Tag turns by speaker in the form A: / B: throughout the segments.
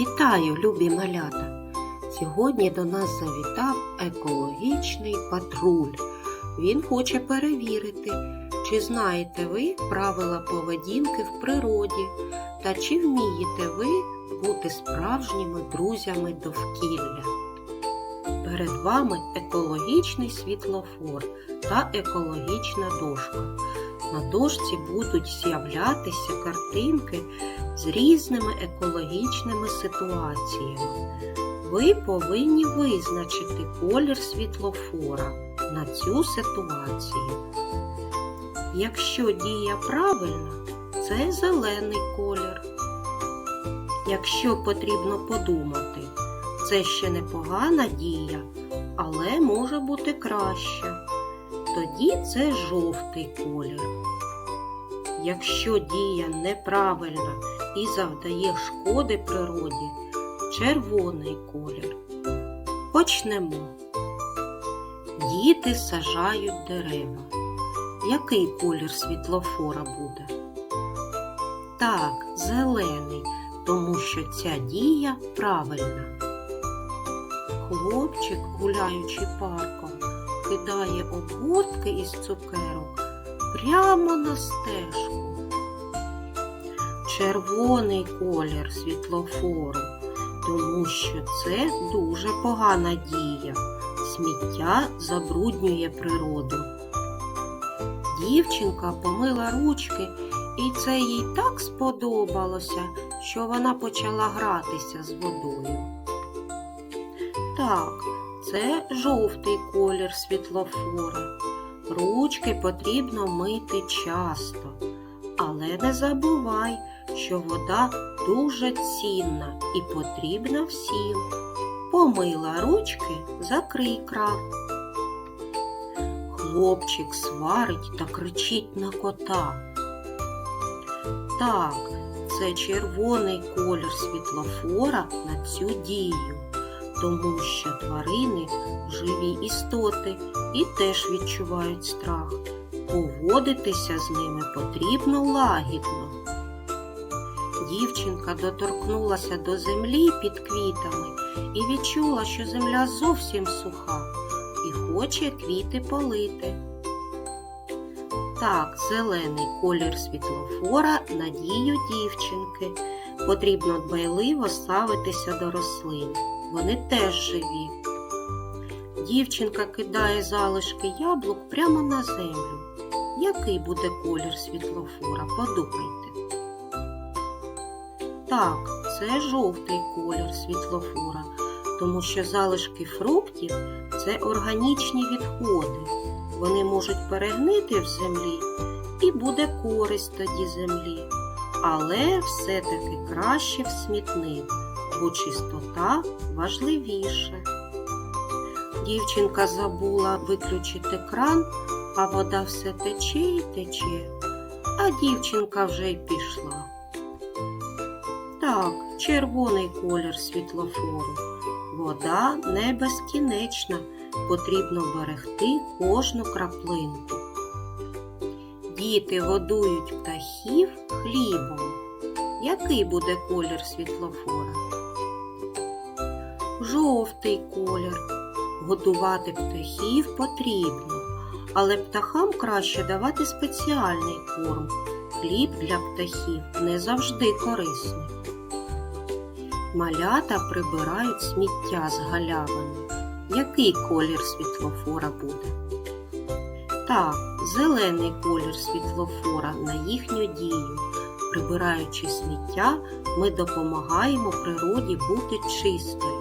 A: Вітаю, любі малята! Сьогодні до нас завітав екологічний патруль. Він хоче перевірити, чи знаєте ви правила поведінки в природі та чи вмієте ви бути справжніми друзями довкілля. Перед вами екологічний світлофор та екологічна дошка. На дошці будуть з'являтися картинки з різними екологічними ситуаціями. Ви повинні визначити колір світлофора на цю ситуацію. Якщо дія правильна, це зелений колір. Якщо потрібно подумати, це ще непогана дія, але може бути краще. Тоді це жовтий колір. Якщо дія неправильна і завдає шкоди природі, червоний колір. Почнемо. Діти сажають дерева. Який колір світлофора буде? Так, зелений, тому що ця дія правильна. Хлопчик, гуляючи парком, кидає обгортки із цукерок прямо на стежку. Червоний колір світлофору, тому що це дуже погана дія. Сміття забруднює природу. Дівчинка помила ручки, і це їй так сподобалося, що вона почала гратися з водою. Так, це жовтий колір світлофора. Ручки потрібно мити часто, але не забувай, що вода дуже цінна і потрібна всім. Помила ручки, закрий кран. Хлопчик сварить та кричить на кота. Так, це червоний колір світлофора на цю дію тому що тварини живі істоти і теж відчувають страх. Поводитися з ними потрібно лагідно. Дівчинка доторкнулася до землі під квітами і відчула, що земля зовсім суха і хоче квіти полити. Так, зелений колір світлофора на дію дівчинки. Потрібно дбайливо ставитися до рослин вони теж живі. Дівчинка кидає залишки яблук прямо на землю. Який буде колір світлофора? Подумайте. Так, це жовтий колір світлофора, тому що залишки фруктів це органічні відходи. Вони можуть перегнити в землі і буде користь тоді землі. Але все-таки краще в смітник бо чистота важливіше. Дівчинка забула виключити кран, а вода все тече і тече, а дівчинка вже й пішла. Так, червоний колір світлофору. Вода не безкінечна, потрібно берегти кожну краплинку. Діти годують птахів хлібом. Який буде колір світлофора? Жовтий колір. Годувати птахів потрібно, але птахам краще давати спеціальний корм. Хліб для птахів не завжди корисний. Малята прибирають сміття з галявини. Який колір світлофора буде? Так, зелений колір світлофора на їхню дію. Прибираючи сміття, ми допомагаємо природі бути чистою.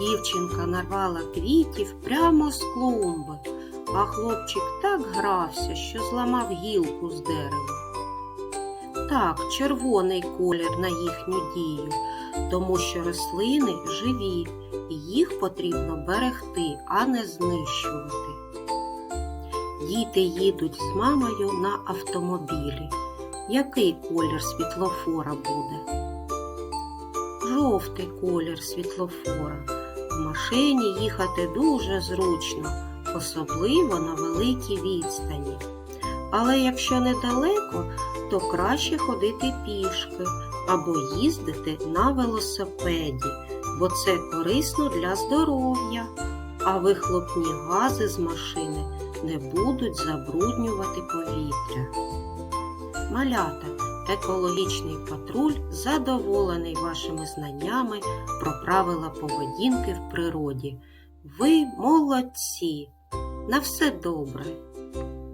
A: Дівчинка нарвала квітів прямо з клумби, а хлопчик так грався, що зламав гілку з дерева. Так, червоний колір на їхню дію, тому що рослини живі, і їх потрібно берегти, а не знищувати. Діти їдуть з мамою на автомобілі. Який колір світлофора буде? Жовтий колір світлофора. В машині їхати дуже зручно, особливо на великій відстані. Але якщо недалеко, то краще ходити пішки, або їздите на велосипеді, бо це корисно для здоров'я, а вихлопні гази з машини не будуть забруднювати повітря. Малята, екологічний патруль задоволений вашими знаннями про правила поведінки в природі. Ви молодці! На все добре!